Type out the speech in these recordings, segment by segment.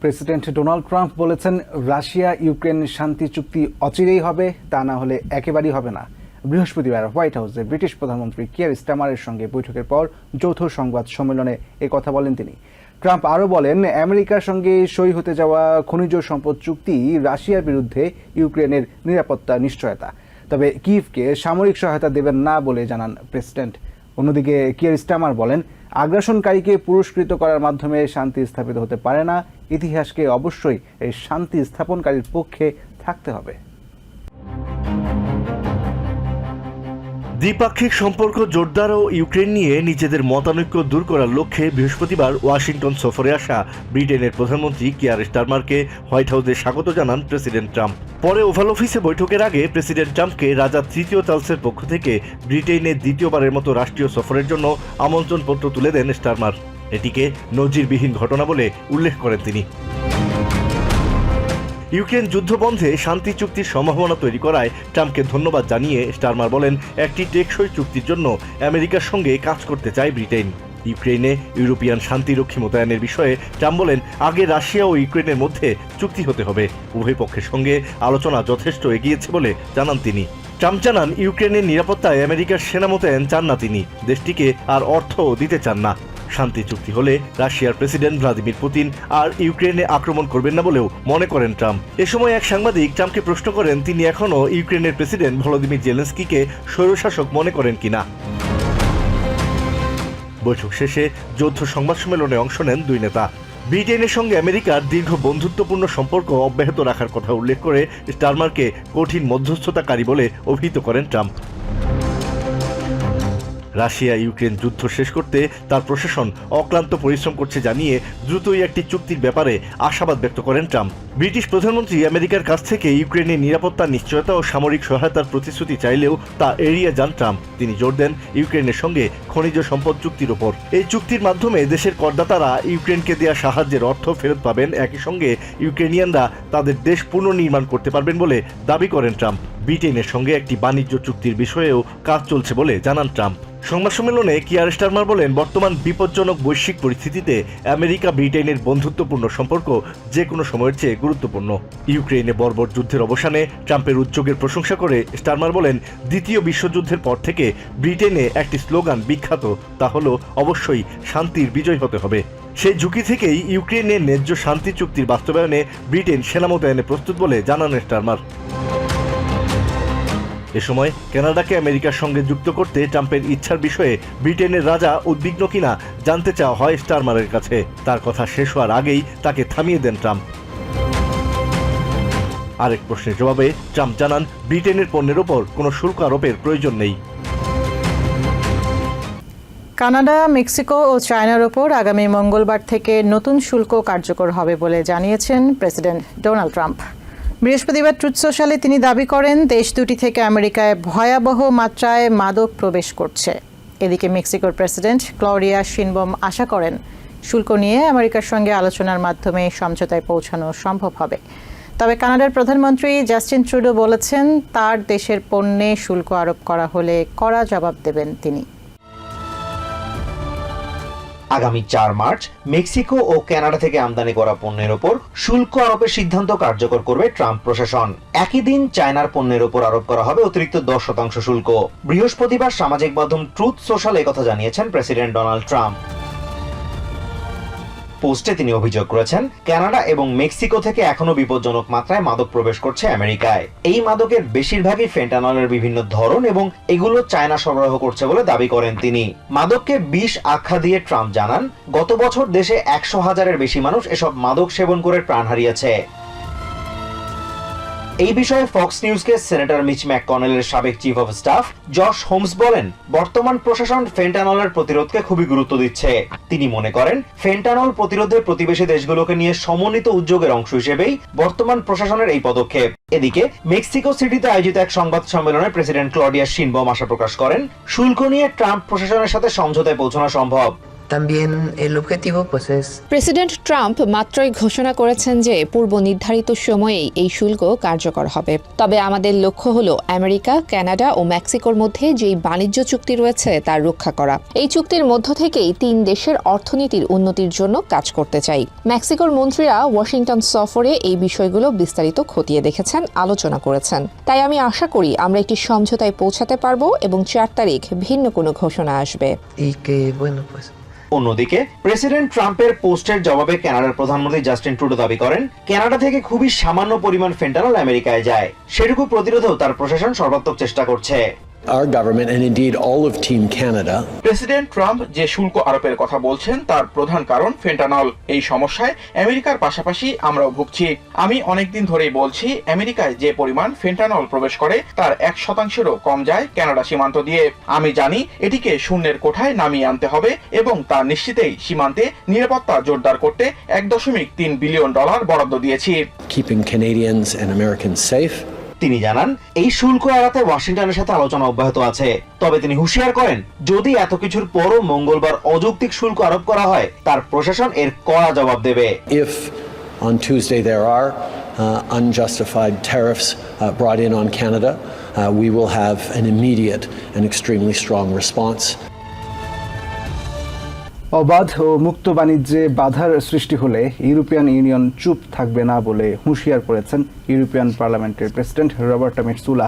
President Donald Trump বলেছেন, Russia Ukraine শান্তি চুক্তি অচিরেই হবে, তা না হলে একেবারেই হবে না। বৃহস্পতিবার হোয়াইট হাউসে ব্রিটিশ প্রধানমন্ত্রী কিয়ার স্টামারের সঙ্গে বৈঠকের পর যৌথ সংবাদ সম্মেলনে এ কথা বলেন তিনি। ট্রাম্প আরও বলেন, আমেরিকার সঙ্গে সই হতে যাওয়া খনিজ সম্পদ চুক্তি রাশিয়ার বিরুদ্ধে ইউক্রেনের নিরাপত্তা নিশ্চয়তা। তবে কিভকে সামরিক সহায়তা দেবেন না বলে জানান প্রেসিডেন্ট। অন্যদিকে কিয়ার স্টামার বলেন, আগ্রাসনকারীকে পুরস্কৃত করার মাধ্যমে শান্তি স্থাপিত হতে পারে না ইতিহাসকে অবশ্যই এই শান্তি স্থাপনকারীর পক্ষে থাকতে হবে। দ্বিপাক্ষিক সম্পর্ক জোরদার ও ইউক্রেন নিয়ে নিজেদের মতানৈক্য দূর করার লক্ষ্যে বৃহস্পতিবার ওয়াশিংটন সফরে আসা ব্রিটেনের প্রধানমন্ত্রী কিয়ার স্টারমারকে হোয়াইট হাউসে স্বাগত জানান প্রেসিডেন্ট ট্রাম্প। পরে ওভাল অফিসে বৈঠকের আগে প্রেসিডেন্ট ট্রাম্পকে রাজা তৃতীয় চার্লসের পক্ষ থেকে ব্রিটেনের দ্বিতীয়বারের মতো রাষ্ট্রীয় সফরের জন্য আমন্ত্রণপত্র তুলে দেন স্টারমার। এটিকে নজিরবিহীন ঘটনা বলে উল্লেখ করেন তিনি। ইউক্রেন যুদ্ধ বন্ধে শান্তি চুক্তির সম্ভাবনা তৈরি করায় ট্রাম্পকে ধন্যবাদ জানিয়ে স্টারমার বলেন, একটি টেকসই চুক্তির জন্য আমেরিকার সঙ্গে কাজ করতে চায় ব্রিটেন। ইউক্রেনে ইউরোপিয়ান শান্তিরক্ষী মোতায়েনের বিষয়ে ট্রাম্প বলেন, আগে রাশিয়া ও ইউক্রেনের মধ্যে চুক্তি হতে হবে। উভয় পক্ষের সঙ্গে আলোচনা যথেষ্ট এগিয়েছে বলে জানান তিনি। ট্রাম্প জানান ইউক্রেনের নিরাপত্তায় আমেরিকার সেনা মোতায়েন চান না তিনি। দেশটিকে আর অর্থ দিতে চান না। শান্তি চুক্তি হলে রাশিয়ার প্রেসিডেন্ট ভ্লাদিমির পুতিন আর ইউক্রেনে আক্রমণ করবেন না বলেও মনে করেন ট্রাম্প। এ সময় এক সাংবাদিক ট্রাম্পকে প্রশ্ন করেন, তিনি এখনও ইউক্রেনের প্রেসিডেন্ট ভলোদিমির জেলেন্সকিকে স্বৈরশাসক মনে করেন কিনা বৈঠক শেষে যৌথ সংবাদ সম্মেলনে অংশ নেন দুই নেতা। ব্রিটেনের সঙ্গে আমেরিকার দীর্ঘ বন্ধুত্বপূর্ণ সম্পর্ক অব্যাহত রাখার কথা উল্লেখ করে স্টারমারকে কঠিন মধ্যস্থতাকারী বলে অভিহিত করেন ট্রাম্প। রাশিয়া ইউক্রেন যুদ্ধ শেষ করতে তার প্রশাসন অক্লান্ত পরিশ্রম করছে জানিয়ে দ্রুতই একটি চুক্তির ব্যাপারে আশাবাদ ব্যক্ত করেন ট্রাম্প। ব্রিটিশ প্রধানমন্ত্রী আমেরিকার কাছ থেকে ইউক্রেনের নিরাপত্তার নিশ্চয়তা ও সামরিক সহায়তার প্রতিশ্রুতি চাইলেও তা এড়িয়ে যান ট্রাম্প। তিনি জোর দেন ইউক্রেনের সঙ্গে খনিজ সম্পদ চুক্তির ওপর। এই চুক্তির মাধ্যমে দেশের করদাতারা ইউক্রেনকে দেওয়া সাহায্যের অর্থ ফেরত পাবেন। একই সঙ্গে ইউক্রেনিয়ানরা তাদের দেশ পুনর্নির্মাণ করতে পারবেন বলে দাবি করেন ট্রাম্প। ব্রিটেনের সঙ্গে একটি বাণিজ্য চুক্তির বিষয়েও কাজ চলছে বলে জানান ট্রাম্প। সংবাদ সম্মেলনে কিয়ার স্টারমার বলেন, বর্তমান বিপজ্জনক বৈশ্বিক পরিস্থিতিতে আমেরিকা ব্রিটেনের বন্ধুত্বপূর্ণ সম্পর্ক যে কোনো সময়ের চেয়ে গুরুত্বপূর্ণ। ইউক্রেনে বর্বর যুদ্ধের অবসানে ট্রাম্পের উদ্যোগের প্রশংসা করে স্টারমার বলেন, দ্বিতীয় বিশ্বযুদ্ধের পর থেকে ব্রিটেনে একটি স্লোগান বিখ্যাত, তা হল, অবশ্যই শান্তির বিজয় হতে হবে। সেই ঝুঁকি থেকেই ইউক্রেনের ন্যায্য শান্তি চুক্তির বাস্তবায়নে ব্রিটেন সেনা মোতায়েনে প্রস্তুত বলে জানান স্টারমার। এ সময় কানাডাকে আমেরিকার সঙ্গে যুক্ত করতে ট্রাম্পের ইচ্ছার বিষয়ে ব্রিটেনের রাজা উদ্বিগ্ন কিনা জানতে চাওয়া হয় স্টারমারের কাছে। তার কথা শেষ হওয়ার আগেই তাকে থামিয়ে দেন ট্রাম্প। আরেক প্রশ্নের জবাবে ট্রাম্প জানান, ব্রিটেনের পণ্যের ওপর কোনো শুল্ক আরোপের প্রয়োজন নেই। কানাডা, মেক্সিকো ও চায়নার ওপর আগামী মঙ্গলবার থেকে নতুন শুল্ক কার্যকর হবে বলে জানিয়েছেন প্রেসিডেন্ট ডোনাল্ড ট্রাম্প। বৃহস্পতিবার ট্রুথ সোশ্যালে তিনি দাবি করেন, দেশ দুটি থেকে আমেরিকায় ভয়াবহ মাত্রায় মাদক প্রবেশ করছে। এদিকে মেক্সিকোর প্রেসিডেন্ট ক্লরিয়া শিনবম আশা করেন, শুল্ক নিয়ে আমেরিকার সঙ্গে আলোচনার মাধ্যমে সমঝোতায় পৌঁছানো সম্ভব হবে। তবে কানাডার প্রধানমন্ত্রী জাস্টিন ট্রুডো বলেছেন, তার দেশের পণ্যে শুল্ক আরোপ করা হলে কড়া জবাব দেবেন তিনি। আগামী চার মার্চ মেক্সিকো ও কানাডা থেকে আমদানি করা পণ্যের ওপর শুল্ক আরোপের সিদ্ধান্ত কার্যকর করবে ট্রাম্প প্রশাসন। একই দিন চায়নার পণ্যের ওপর আরোপ করা হবে অতিরিক্ত দশ শতাংশ শুল্ক। বৃহস্পতিবার সামাজিক মাধ্যম ট্রুথ সোশ্যাল কথা জানিয়েছেন প্রেসিডেন্ট ডোনাল্ড ট্রাম্প। পোস্টে তিনি অভিযোগ করেছেন, কানাডা এবং মেক্সিকো থেকে এখনও বিপজ্জনক মাত্রায় মাদক প্রবেশ করছে আমেরিকায়। এই মাদকের বেশিরভাগই ফেন্টানলের বিভিন্ন ধরন এবং এগুলো চায়না সরবরাহ করছে বলে দাবি করেন তিনি। মাদককে বিষ আখ্যা দিয়ে ট্রাম্প জানান, গত বছর দেশে একশো হাজারের বেশি মানুষ এসব মাদক সেবন করে প্রাণ হারিয়েছে। এই বিষয়ে ফক্স নিউজকে সেনেটর মিচ ম্যাককনেলের সাবেক chief of staff Josh Holmes বলেন, বর্তমান প্রশাসন ফেন্টানলের প্রতিরোধকে খুবই গুরুত্ব দিচ্ছে। তিনি মনে করেন ফেন্টানল প্রতিরোধে প্রতিবেশী দেশগুলোকে নিয়ে সমন্বিত উদ্যোগের অংশ হিসেবেই বর্তমান প্রশাসনের এই পদক্ষেপ। এদিকে, মেক্সিকো সিটিতে আয়োজিত এক সংবাদ সম্মেলনে প্রেসিডেন্ট ক্লডিয়া শিনবম আশা প্রকাশ করেন, শুল্ক নিয়ে ট্রাম্প প্রশাসনের সাথে সমঝোতায় পৌঁছানো সম্ভব। También el objetivo pues es president Trump মাত্রই ঘোষণা করেছেন যে পূর্ব নির্ধারিত সময়েই এই শুল্ক কার্যকর হবে। তবে আমাদের লক্ষ্য হল আমেরিকা কানাডা ও মেক্সিকোর মধ্যে যেই বাণিজ্য চুক্তি রয়েছে তার রক্ষা করা। এই চুক্তির মধ্য থেকেই তিন দেশের অর্থনীতির উন্নতির জন্য কাজ করতে চাই। মেক্সিকোর মন্ত্রীরা ওয়াশিংটন সফরে এই বিষয়গুলো বিস্তারিত খতিয়ে দেখেছেন আলোচনা করেছেন। তাই আমি আশা করি আমরা একটি সমঝোতায় পৌঁছাতে পারব এবং চার তারিখ ভিন্ন কোনো ঘোষণা আসবে। Y que bueno pues অন্যদিকে প্রেসিডেন্ট ট্রাম্পের পোস্টের জবাবে কানাডার প্রধানমন্ত্রী জাস্টিন ট্রুডো দাবি করেন, কানাডা থেকে খুবই সামান্য পরিমাণ ফেন্টানল আমেরিকায় যায়। সেটুকু প্রতিরোধেও তার প্রশাসন সর্বাত্মক চেষ্টা করছে। Our government, and indeed all of Team Canada, president Trump যে শুল্ক আরোপের কথা বলছেন তার প্রধান কারণ ফেন্টানল এই সমস্যায় আমেরিকার পাশাপাশি আমরাও ভুগছি। আমি অনেকদিন ধরেই বলছি আমেরিকায় যে পরিমাণ ফেন্টানল প্রবেশ করে তার এক শতাংশেরও কম যায় কানাডা সীমান্ত দিয়ে। আমি জানি এটিকে শূন্যের কোঠায় নামিয়ে আনতে হবে এবং তা নিশ্চিতেই সীমান্তে নিরাপত্তা জোরদার করতে এক দশমিক তিন বিলিয়ন ডলার বরাদ্দ দিয়েছি। Keeping Canadians and Americans safe. তিনি জানান, এই শুল্ক এড়াতে ওয়াশিংটনের সাথে আলোচনা অব্যাহত আছে। তবে তিনি হুঁশিয়ার করেন, যদি এত কিছুর পরও মঙ্গলবার অযৌক্তিক শুল্ক আরোপ করা হয়, তার প্রশাসন এর কড়া জবাব দেবে। If on Tuesday there are unjustified tariffs brought in on Canada we will have an immediate an extremely strong অবাধ ও মুক্ত বাণিজ্যে বাধার সৃষ্টি হলে ইউরোপিয়ান ইউনিয়ন চুপ থাকবে না বলে হুঁশিয়ার করেছেন ইউরোপিয়ান পার্লামেন্টের প্রেসিডেন্ট রবার্টা মেটসুলা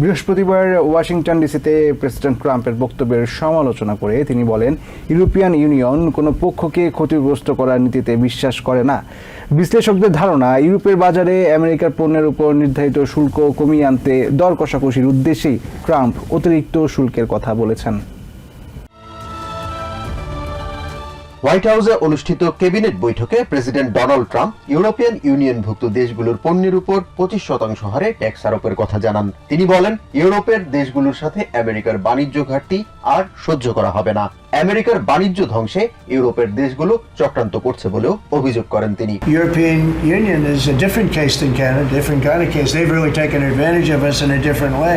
বৃহস্পতিবার ওয়াশিংটন ডিসিতে প্রেসিডেন্ট ট্রাম্পের বক্তব্যের সমালোচনা করে তিনি বলেন, ইউরোপিয়ান ইউনিয়ন কোনো পক্ষকে ক্ষতিগ্রস্ত করার নীতিতে বিশ্বাস করে না। বিশ্লেষকদের ধারণা, ইউরোপের বাজারে আমেরিকার পণ্যের উপর নির্ধারিত শুল্ক কমিয়ে আনতে দর কষাকষির উদ্দেশ্যেই ট্রাম্প অতিরিক্ত শুল্কের কথা বলেছেন। হোয়াইট হাউসে অনুষ্ঠিত ক্যাবিনেট বৈঠকে প্রেসিডেন্ট ডোনাল্ড ট্রাম্প ইউরোপিয়ান ইউনিয়নভুক্ত দেশগুলোর পণ্যের উপর পঁচিশ শতাংশ হারে ট্যাক্স আরোপের কথা জানান। তিনি বলেন, ইউরোপের দেশগুলোর সাথে আমেরিকার বাণিজ্য ঘাটতি আর সহ্য করা হবে না। আমেরিকার বাণিজ্য ধ্বংসে ইউরোপের দেশগুলো চক্রান্ত করছে বলেও অভিযোগ করেন তিনি European Union is a different case than Canada, different kind of case. They've really taken advantage of us in a different way.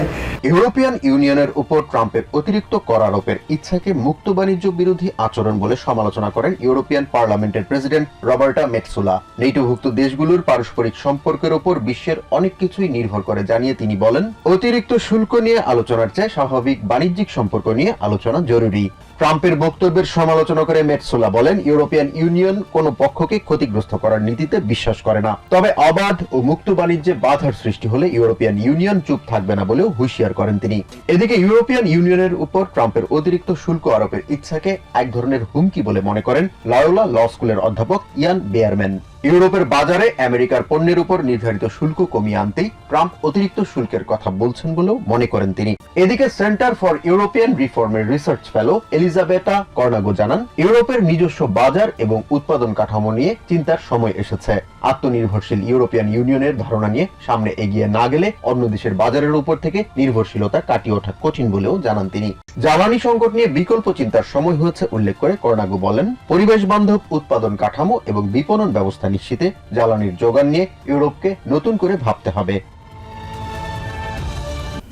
European ইউনিয়নের উপর ট্রাম্পের অতিরিক্ত কর আরোপের ইচ্ছাকে মুক্ত বাণিজ্য বিরোধী আচরণ বলে সমালোচনা করেন ইউরোপিয়ান পার্লামেন্টের প্রেসিডেন্ট রবার্টা মেটসুলা নেটোভুক্ত দেশগুলোর পারস্পরিক সম্পর্কের ওপর বিশ্বের অনেক কিছুই নির্ভর করে জানিয়ে তিনি বলেন অতিরিক্ত শুল্ক নিয়ে আলোচনার চেয়ে স্বাভাবিক বাণিজ্যিক সম্পর্ক নিয়ে আলোচনা জরুরি ট্রাম্পের বক্তব্যের সমালোচনা করে মেটসোলা বলেন, ইউরোপিয়ান ইউনিয়ন কোনো পক্ষকে ক্ষতিগ্রস্ত করার নীতিতে বিশ্বাস করে না। তবে অবাধ ও মুক্ত বাণিজ্যে বাধার সৃষ্টি হলে ইউরোপিয়ান ইউনিয়ন চুপ থাকবে না বলেও হুঁশিয়ার করেন তিনি। এদিকে ইউরোপিয়ান ইউনিয়নের উপর ট্রাম্পের অতিরিক্ত শুল্ক আরোপের ইচ্ছাকে এক ধরনের হুমকি বলে মনে করেন লায়োলা ল স্কুলের অধ্যাপক ইয়ান বেয়ারম্যান। ইউরোপের বাজারে আমেরিকার পণ্যের উপর নির্ধারিত শুল্ক কমিয়ে আনতেই ট্রাম্প অতিরিক্ত শুল্কের কথা বলছেন বলেও মনে করেন তিনি। এদিকে সেন্টার ফর ইউরোপিয়ান রিফর্মের রিসার্চ ফেলো এলিজাবেটা কর্নাগো জানান, ইউরোপের নিজস্ব বাজার এবং উৎপাদন কাঠামো নিয়ে চিন্তার সময় এসেছে। আত্মনির্ভরশীল ইউরোপিয়ান ইউনিয়নের ধারণা নিয়ে সামনে এগিয়ে না গেলে অন্য দেশের বাজারের উপর থেকে নির্ভরশীলতা কাটিয়ে ওঠা কঠিন বলেও জানান তিনি। জ্বালানি সংকট নিয়ে বিকল্প চিন্তার সময় হয়েছে উল্লেখ করে কর্নাগো বলেন, পরিবেশ বান্ধব উৎপাদন কাঠামো এবং বিপণন ব্যবস্থা নিশ্চিতে জ্বালানির যোগান নিয়ে ইউরোপকে নতুন করে ভাবতে হবে।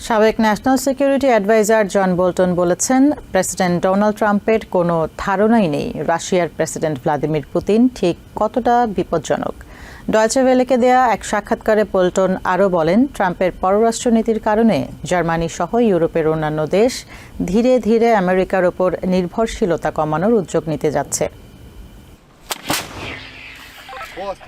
সাবেক national security adviser John Bolton বলেছেন, প্রেসিডেন্ট ডোনাল্ড ট্রাম্পের কোনো ধারণাই নেই রাশিয়ার প্রেসিডেন্ট ভ্লাদিমির পুতিন ঠিক কতটা বিপজ্জনক। ডয়চে ভেলেকে দেয়া এক সাক্ষাৎকারে বোল্টন আরও বলেন, ট্রাম্পের পররাষ্ট্রনীতির কারণে জার্মানি সহ ইউরোপের অন্যান্য দেশ ধীরে ধীরে আমেরিকার ওপর নির্ভরশীলতা কমানোর উদ্যোগ নিতে যাচ্ছে।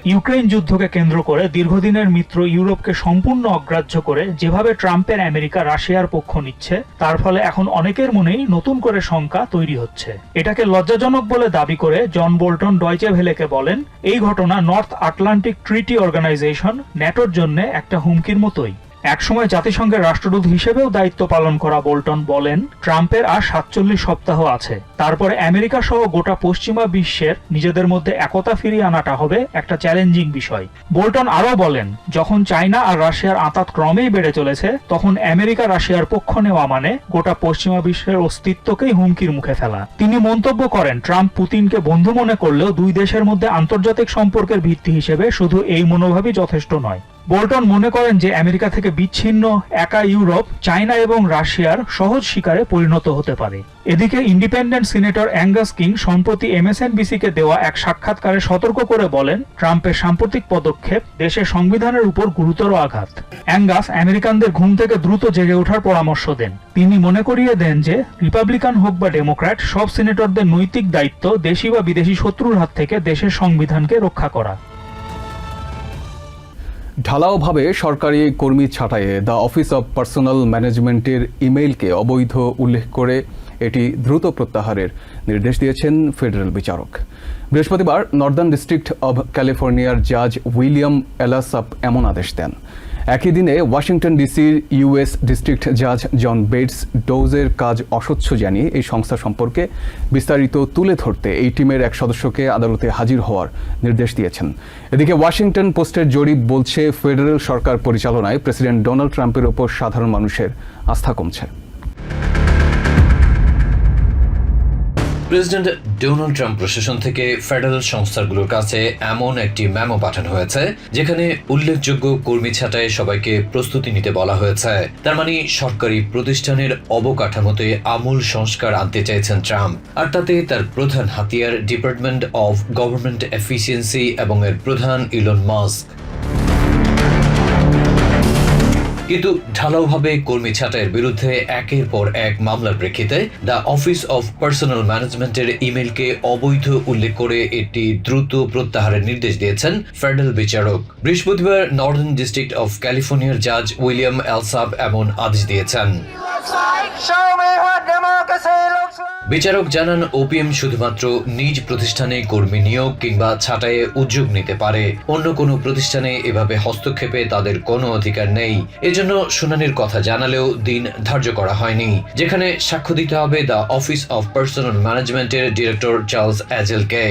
ইউক্রেন যুদ্ধকে কেন্দ্র করে দীর্ঘদিনের মিত্র ইউরোপকে সম্পূর্ণ অগ্রাহ্য করে যেভাবে ট্রাম্পের আমেরিকা রাশিয়ার পক্ষ নিচ্ছে, তার ফলে এখন অনেকের মনেই নতুন করে শঙ্কা তৈরি হচ্ছে। এটাকে লজ্জাজনক বলে দাবি করে জন বোল্টন ডয়চে ভেলেকে বলেন, এই ঘটনা নর্থ আটলান্টিক ট্রিটি অর্গানাইজেশন, ন্যাটোর জন্য একটা হুমকির মতোই। একসময় জাতিসংঘের রাষ্ট্রদূত হিসেবেও দায়িত্ব পালন করা বোল্টন বলেন, ট্রাম্পের আর সাতচল্লিশ সপ্তাহ আছে। তারপরে আমেরিকা সহ গোটা পশ্চিমা বিশ্বের নিজেদের মধ্যে একতা ফিরিয়ে আনাটা হবে একটা চ্যালেঞ্জিং বিষয়। বোল্টন আরও বলেন, যখন চায়না আর রাশিয়ার আঁতাত ক্রমেই বেড়ে চলেছে, তখন আমেরিকা রাশিয়ার পক্ষ নেওয়া মানে গোটা পশ্চিমা বিশ্বের অস্তিত্বকেই হুমকির মুখে ফেলা। তিনি মন্তব্য করেন, ট্রাম্প পুতিনকে বন্ধু মনে করলেও দুই দেশের মধ্যে আন্তর্জাতিক সম্পর্কের ভিত্তি হিসেবে শুধু এই মনোভাবই যথেষ্ট নয়। বোল্টন মনে করেন যে আমেরিকা থেকে বিচ্ছিন্ন একা ইউরোপ, চায়না এবং রাশিয়ার সহজ শিকারে পরিণত হতে পারে। এদিকে ইন্ডিপেন্ডেন্ট সিনেটর অ্যাঙ্গাস কিং সম্প্রতি এমএসএনবিসিকে দেওয়া এক সাক্ষাৎকারে সতর্ক করে বলেন, ট্রাম্পের সাম্প্রতিক পদক্ষেপ দেশের সংবিধানের উপর গুরুতর আঘাত। অ্যাঙ্গাস আমেরিকানদের ঘুম থেকে দ্রুত জেগে ওঠার পরামর্শ দেন। তিনি মনে করিয়ে দেন যে, রিপাবলিকান হোক বা ডেমোক্র্যাট, সব সিনেটরদের নৈতিক দায়িত্ব দেশি বা বিদেশি শত্রুর হাত থেকে দেশের সংবিধানকে রক্ষা করা। ঢালাওভাবে সরকারি কর্মী ছাঁটাইয়ে দ্য অফিস অব পার্সোনাল ম্যানেজমেন্টের ইমেইলকে অবৈধ উল্লেখ করে এটি দ্রুত প্রত্যাহারের নির্দেশ দিয়েছেন ফেডারেল বিচারক। বৃহস্পতিবার নর্দার্ন ডিস্ট্রিক্ট অব ক্যালিফোর্নিয়ার জাজ উইলিয়াম এলাসাপ এমন আদেশ দেন। একই দিনে ওয়াশিংটন ডিসির ইউএস ডিস্ট্রিক্ট জাজ জন বেটস ডোজের কাজ অস্বচ্ছ জানিয়ে এই সংস্থা সম্পর্কে বিস্তারিত তুলে ধরতে এই টিমের এক সদস্যকে আদালতে হাজির হওয়ার নির্দেশ দিয়েছেন। এদিকে ওয়াশিংটন পোস্টের জরিপ বলছে, ফেডারেল সরকার পরিচালনায় প্রেসিডেন্ট ডোনাল্ড ট্রাম্পের ওপর সাধারণ মানুষের আস্থা কমছে। প্রেসিডেন্ট ডোনাল্ড ট্রাম্প প্রশাসন থেকে ফেডারেল সংস্থাগুলোর কাছে এমন একটি ম্যামো পাঠানো হয়েছে, যেখানে উল্লেখযোগ্য কর্মী ছাঁটাই সবাইকে প্রস্তুতি নিতে বলা হয়েছে। তার মানে সরকারি প্রতিষ্ঠানের অবকাঠামোতে আমূল সংস্কার আনতে চাইছেন ট্রাম্প, আর তাতে তার প্রধান হাতিয়ার ডিপার্টমেন্ট অফ গভর্নমেন্ট এফিসিয়েন্সি এবং এর প্রধান ইলন মাস্ক। কিন্তু ঢালাওভাবে কর্মী ছাঁটাইয়ের বিরুদ্ধে একের পর এক মামলার প্রেক্ষিতে দ্য অফিস অফ পার্সোনাল ম্যানেজমেন্টের ইমেলকে অবৈধ উল্লেখ করে এটি দ্রুত প্রত্যাহারের নির্দেশ দিয়েছেন ফেডারেল বিচারক। বৃহস্পতিবার নর্দার্ন ডিস্ট্রিক্ট অফ ক্যালিফোর্নিয়ার জাজ উইলিয়াম এলসাব এমন আদেশ দিয়েছেন। বিচারক জানান, ওপিএম শুধুমাত্র নিজ প্রতিষ্ঠানে কর্মী নিয়োগ কিংবা ছাঁটাইয়ে উদ্যোগ নিতে পারে। অন্য কোনো প্রতিষ্ঠানে এভাবে হস্তক্ষেপে তাদের কোনো অধিকার নেই। এজন্য শুনানির কথা জানালেও দিন ধার্য করা হয়নি। যেখানে সাক্ষ্য দিতে হবে দ্য অফিস অফ পার্সোনাল ম্যানেজমেন্টের ডিরেক্টর চার্লস অ্যাজেলকে।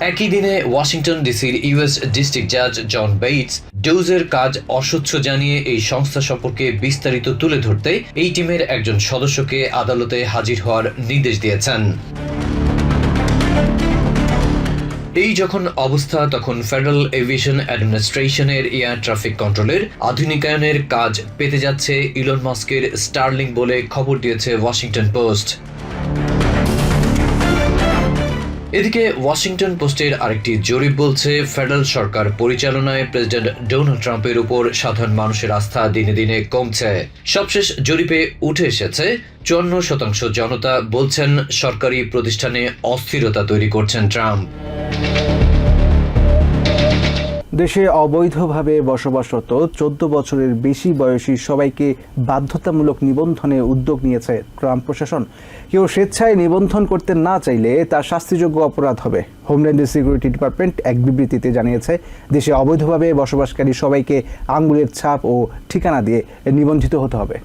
একই দিনে ওয়াশিংটন ডিসির ইউএস ডিস্ট্রিক্ট জাজ জন বেইটস ডোজের কাজ অস্বচ্ছ জানিয়ে এই সংস্থা সম্পর্কে বিস্তারিত তুলে ধরতে এই টিমের একজন সদস্যকে আদালতে হাজির হওয়ার নির্দেশ দিয়েছেন। এই যখন অবস্থা, তখন ফেডারেল এভিয়েশন অ্যাডমিনিস্ট্রেশনের এয়ার ট্রাফিক কন্ট্রোলের আধুনিকায়নের কাজ পেতে যাচ্ছে ইলন মাস্কের স্টার্লিং বলে খবর দিয়েছে ওয়াশিংটন পোস্ট এদিকে ওয়াশিংটন পোস্টের আরেকটি জরিপ বলছে, ফেডারেল সরকার পরিচালনায় প্রেসিডেন্ট ডোনাল্ড ট্রাম্পের উপর সাধারণ মানুষের আস্থা দিনে দিনে কমছে। সবশেষ জরিপে উঠে এসেছে, চুয়ান্ন শতাংশ জনতা বলছেন সরকারি প্রতিষ্ঠানে অস্থিরতা তৈরি করছেন ট্রাম্প। দেশে অবৈধভাবে বসবাসরত চোদ্দ বছরের বেশি বয়সী সবাইকে বাধ্যতামূলক নিবন্ধনে উদ্যোগ নিয়েছে ট্রাম্প প্রশাসন। কেউ স্বেচ্ছায় নিবন্ধন করতে না চাইলে তা শাস্তিযোগ্য অপরাধ হবে। হোমল্যান্ড সিকিউরিটি ডিপার্টমেন্ট এক বিবৃতিতে জানিয়েছে, দেশে অবৈধভাবে বসবাসকারী সবাইকে আঙ্গুলের ছাপ ও ঠিকানা দিয়ে নিবন্ধিত হতে হবে।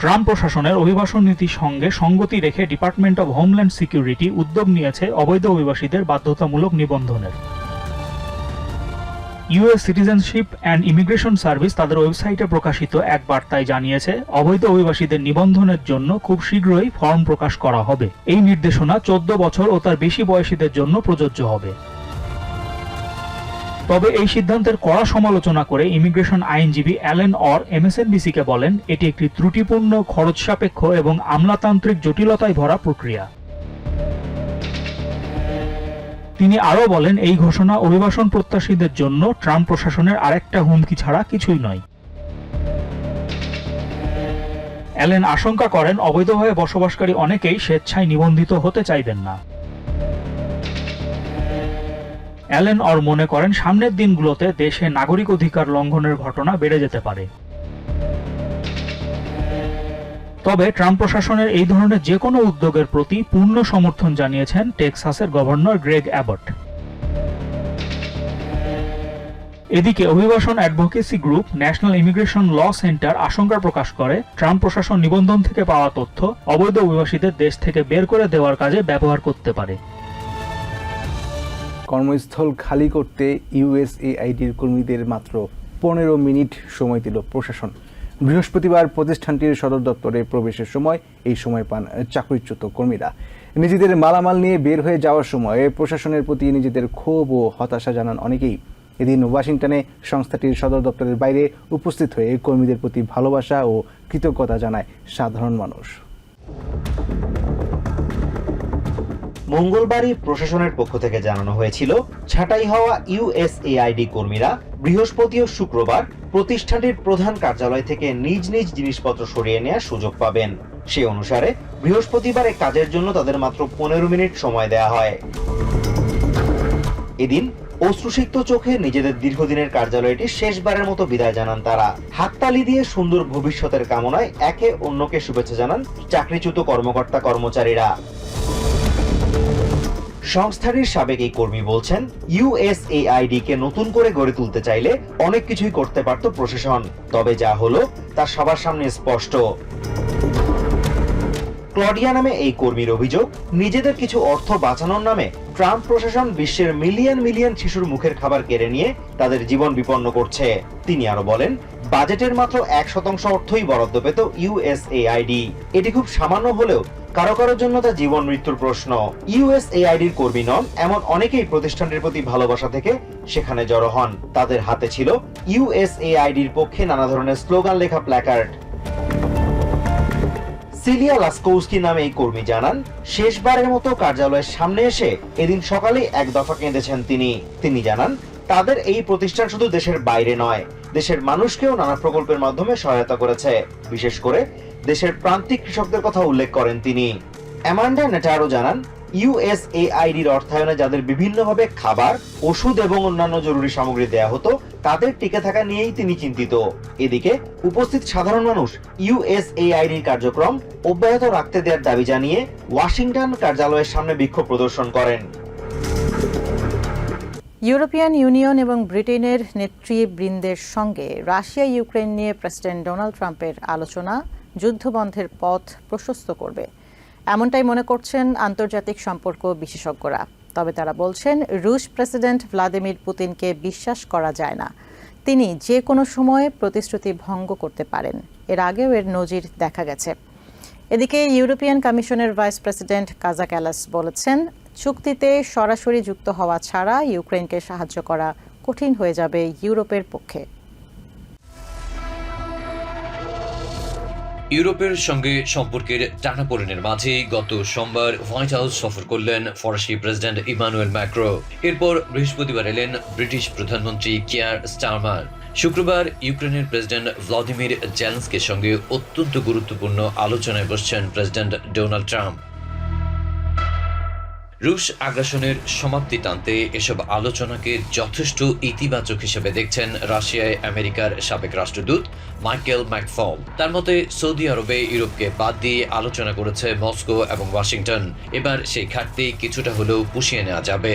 ট্রাম্প প্রশাসনের অভিবাসন নীতির সঙ্গে সঙ্গতি রেখে ডিপার্টমেন্ট অব হোমল্যান্ড সিকিউরিটি উদ্যোগ নিয়েছে অবৈধ অভিবাসীদের বাধ্যতামূলক নিবন্ধনের। US citizenship and immigration service তাদের ওয়েবসাইটে প্রকাশিত এক বার্তায় জানিয়েছে, অবৈধ অভিবাসীদের নিবন্ধনের জন্য খুব শীঘ্রই ফর্ম প্রকাশ করা হবে। এই নির্দেশনা চোদ্দ বছর ও তার বেশি বয়সীদের জন্য প্রযোজ্য হবে। তবে এই সিদ্ধান্তের কড়া সমালোচনা করে ইমিগ্রেশন আইনজীবী অ্যালেন অর এমএসএনবিসিকে বলেন, এটি একটি ত্রুটিপূর্ণ খরচ সাপেক্ষ এবং আমলাতান্ত্রিক জটিলতায় ভরা প্রক্রিয়া। তিনি আরও বলেন, এই ঘোষণা অভিবাসন প্রত্যাশীদের জন্য ট্রাম্প প্রশাসনের আরেকটা হুমকি ছাড়া কিছুই নয়। অ্যালেন আশঙ্কা করেন, অবৈধভাবে বসবাসকারী অনেকেই স্বেচ্ছায় নিবন্ধিত হতে চাইবেন না। অ্যালেন অর মনে করেন, সামনের দিনগুলোতে দেশে নাগরিক অধিকার লঙ্ঘনের ঘটনা বেড়ে যেতে পারে। তবে ট্রাম্প প্রশাসনের এই ধরনের যে কোনো উদ্যোগের প্রতি পূর্ণ সমর্থন জানিয়েছেন টেক্সাসের গভর্নর গ্রেগ অ্যাবট। এদিকে অভিবাসন advocacy group national immigration law center আশঙ্কা প্রকাশ করে, ট্রাম্প প্রশাসন নিবন্ধন থেকে পাওয়া তথ্য অবৈধ অভিবাসীদের দেশ থেকে বের করে দেওয়ার কাজে ব্যবহার করতে পারে। কর্মস্থল খালি করতে ইউএসএআইডির কর্মীদের মাত্র পনেরো মিনিট সময় দিল প্রশাসন। বৃহস্পতিবার প্রতিষ্ঠানটির সদর দপ্তরে প্রবেশের সময় এই সময় পান চাকরিচ্যুত কর্মীরা। নিজেদের মালামাল নিয়ে বের হয়ে যাওয়ার সময় প্রশাসনের প্রতি নিজেদের ক্ষোভ ও হতাশা জানান অনেকেই। এদিন ওয়াশিংটনে সংস্থাটির সদর দপ্তরের বাইরে উপস্থিত হয়ে কর্মীদের প্রতি ভালোবাসা ও কৃতজ্ঞতা জানায় সাধারণ মানুষ। মঙ্গলবারই প্রশাসনের পক্ষ থেকে জানানো হয়েছিল, ছাঁটাই হওয়া ইউএসএআইডি কর্মীরা বৃহস্পতি ও শুক্রবার প্রতিষ্ঠানটির প্রধান কার্যালয় থেকে নিজ নিজ জিনিসপত্র সরিয়ে নেওয়ার সুযোগ পাবেন। সে অনুসারে বৃহস্পতিবার কাজের জন্য তাদের মাত্র পনেরো মিনিট সময় দেয়া হয়। এদিন অশ্রুসিক্ত চোখে নিজেদের দীর্ঘদিনের কার্যালয়টি শেষবারের মতো বিদায় জানান তারা। হাততালি দিয়ে সুন্দর ভবিষ্যতের কামনায় একে অন্যকে শুভেচ্ছা জানান চাকরিচ্যুত কর্মকর্তা কর্মচারীরা সংস্থাটির সাবেক এই কর্মী বলছেন ইউএসএআইডি কে নতুন করে গড়ে তুলতে চাইলে অনেক কিছুই করতে পারত প্রশাসন। তবে যা হলো, তা সবার সামনে স্পষ্ট। ক্লডিয়া নামে এই কর্মীর অভিযোগ, নিজেদের কিছু অর্থ বাঁচানোর নামে ট্রাম্প প্রশাসন বিশ্বের মিলিয়ন মিলিয়ন শিশুর মুখের খাবার কেড়ে নিয়ে তাদের জীবন বিপন্ন করছে। তিনি আরও বলেন, বাজেটের মাত্র এক শতাংশ অর্থই বরাদ্দ পেত ইউএসএআইডি এটি খুব সামান্য হলেও কারও কারোর জন্য তা জীবন মৃত্যুর প্রশ্ন। ইউএসএআইডির কর্মী নন, এমন অনেকেই প্রতিষ্ঠানটির প্রতি ভালোবাসা থেকে সেখানে জড়ো হন। তাদের হাতে ছিল ইউএসএআইডির পক্ষে নানা ধরনের স্লোগান লেখা প্ল্যাকার্ড। সিলিয়া লাস্কোউস্কি নামে এই কর্মী জানান, শেষবারের মতো কার্যালয়ের সামনে এসে এদিন সকালে এক দফা কেঁদেছেন তিনি। তিনি জানান, তাদের এই প্রতিষ্ঠান শুধু দেশের বাইরে নয়, দেশের মানুষকেও নানা প্রকল্পের মাধ্যমে সহায়তা করেছে। বিশেষ করে দেশের প্রান্তিক কৃষকদের কথা উল্লেখ করেন তিনি। অ্যামান্ডা নেটারো জানান ইউএসএআইডির অর্থায়নে যাদের বিভিন্নভাবে খাবার, ওষুধ এবং অন্যান্য জরুরি সামগ্রী দেয়া হতো, তাদের টিকে থাকা নিয়েই তিনি চিন্তিত। এদিকে উপস্থিত সাধারণ মানুষ ইউএসএআইডির কার্যক্রম অব্যাহত রাখতে দেওয়ার দাবি জানিয়ে ওয়াশিংটন কার্যালয়ের সামনে বিক্ষোভ প্রদর্শন করেন। ইউরোপিয়ান ইউনিয়ন এবং ব্রিটেনের নেতৃবৃন্দের সঙ্গে রাশিয়া ইউক্রেন নিয়ে প্রেসিডেন্ট ডোনাল্ড ট্রাম্পের আলোচনা। যুদ্ধবন্ধের পথ প্রশস্ত করবে। এমনটাই মনে করছেন আন্তর্জাতিক সম্পর্ক বিশেষজ্ঞরা। তবে তারা বলছেন, রুশ প্রেসিডেন্ট ভ্লাদিমির পুতিনকে বিশ্বাস করা যায় না। তিনি যে কোনো সময়ে প্রতিশ্রুতি ভঙ্গ করতে পারেন। এর আগেও এর নজির দেখা গেছে। এদিকে ইউরোপিয়ান কমিশনের ভাইস প্রেসিডেন্ট কাজা ক্যালাস বলেছেন, চুক্তিতে সরাসরি যুক্ত হওয়া ছাড়া ইউক্রেনকে সাহায্য করা কঠিন হয়ে যাবে ইউরোপের পক্ষে। ইউরোপের সঙ্গে সম্পর্কের টানাপোড়েনের মাঝেই গত সোমবার হোয়াইট হাউস সফর করলেন ফরাসি প্রেসিডেন্ট ইমানুয়েল ম্যাক্রো। এরপর বৃহস্পতিবার এলেন ব্রিটিশ প্রধানমন্ত্রী কিয়ার স্টারমার। শুক্রবার ইউক্রেনের প্রেসিডেন্ট ভ্লাদিমির জেলেন্সকের সঙ্গে অত্যন্ত গুরুত্বপূর্ণ আলোচনায় বসছেন প্রেসিডেন্ট ডোনাল্ড ট্রাম্প। রুশ আগ্রাসনের সমাপ্তি টানতে এসব আলোচনাকে যথেষ্ট ইতিবাচক হিসেবে দেখছেন রাশিয়ায় আমেরিকার সাবেক রাষ্ট্রদূত মাইকেল ম্যাকফল তার মতে, সৌদি আরবে ইউরোপকে বাদ দিয়ে আলোচনা করেছে মস্কো এবং ওয়াশিংটন। এবার সেই ঘাটতি কিছুটা হলেও পুষিয়ে নেওয়া যাবে।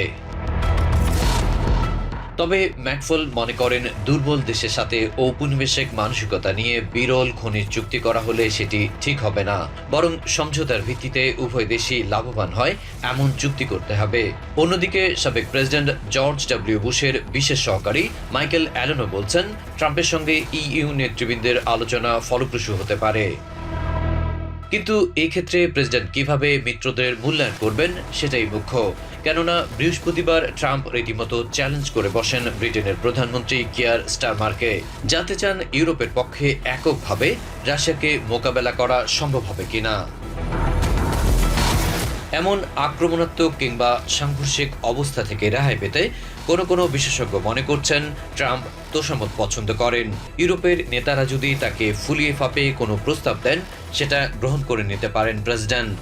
তবে ম্যাকফল মনে করেন, দুর্বল দেশের সাথে ঔপনিবেশিক মানসিকতা নিয়ে বিরল খনিজ চুক্তি করা হলে সেটি ঠিক হবে না। বরং সমঝোতার ভিত্তিতে উভয় দেশই লাভবান হয়, এমন চুক্তি করতে হবে। অন্যদিকে সাবেক প্রেসিডেন্ট জর্জ ডব্লিউ বুশের বিশেষ সহকারী মাইকেল অ্যালনও বলছেন, ট্রাম্পের সঙ্গে ইইউ নেতৃবৃন্দের আলোচনা ফলপ্রসূ হতে পারে। কিন্তু এই ক্ষেত্রে প্রেসিডেন্ট কীভাবে মিত্রদের মূল্যায়ন করবেন, সেটাই মুখ্য। কেননা বৃহস্পতিবার ট্রাম্প রীতিমতো চ্যালেঞ্জ করে বসেন ব্রিটেনের প্রধানমন্ত্রী কিয়ার স্টারমারকে। জানতে চান ইউরোপের পক্ষে এককভাবে রাশিয়াকে মোকাবেলা করা সম্ভব হবে কিনা। এমন আক্রমণাত্মক কিংবা সাংঘর্ষিক অবস্থা থেকে রেহাই পেতে কোনো কোনো বিশেষজ্ঞ মনে করছেন ট্রাম্প তোষামত পছন্দ করেন। ইউরোপের নেতারা যদি তাকে ফুলিয়ে ফাঁপে কোনো প্রস্তাব দেন, সেটা গ্রহণ করে নিতে পারেন প্রেসিডেন্ট।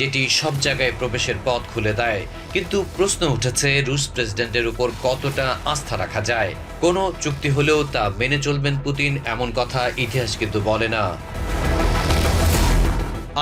যেটি সব জায়গায় প্রবেশের পথ খুলে দেয়। কিন্তু প্রশ্ন উঠেছে, রুশ প্রেসিডেন্টের উপর কতটা আস্থা রাখা যায়? কোনো চুক্তি হলেও তা মেনে চলবেন পুতিন, এমন কথা ইতিহাস কিন্তু বলে না।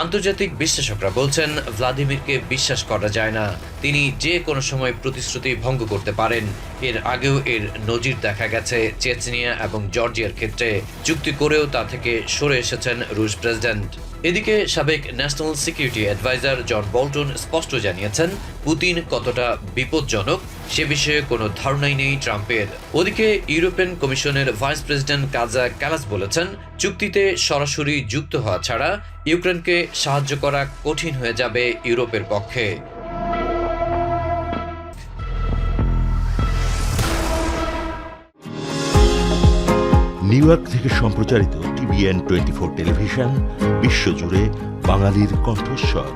আন্তর্জাতিক বিশ্লেষকরা বলছেন, ভ্লাদিমিরকে বিশ্বাস করা যায় না। তিনি যে কোনো সময় প্রতিশ্রুতি ভঙ্গ করতে পারেন। এর আগেও এর নজির দেখা গেছে চেচনিয়া এবং জর্জিয়ার ক্ষেত্রে। চুক্তি করেও তা থেকে সরে এসেছেন রুশ প্রেসিডেন্ট। এদিকে সাবেক national security adviser John Bolton স্পষ্ট জানিয়েছেন, পুতিন কতটা বিপজ্জনক সে বিষয়ে কোনো ধারণাই নেই ট্রাম্পের। ওদিকে ইউরোপিয়ান কমিশনের ভাইস প্রেসিডেন্ট কাজা ক্যালাস বলেছেন, চুক্তিতে সরাসরি যুক্ত হওয়া ছাড়া ইউক্রেনকে সাহায্য করা কঠিন হয়ে যাবে ইউরোপের পক্ষে। নিউ ইয়র্ক থেকে সম্প্রচারিত টিভিএন টোয়েন্টি ফোর টেলিভিশন, বিশ্বজুড়ে বাঙালির কণ্ঠস্বর।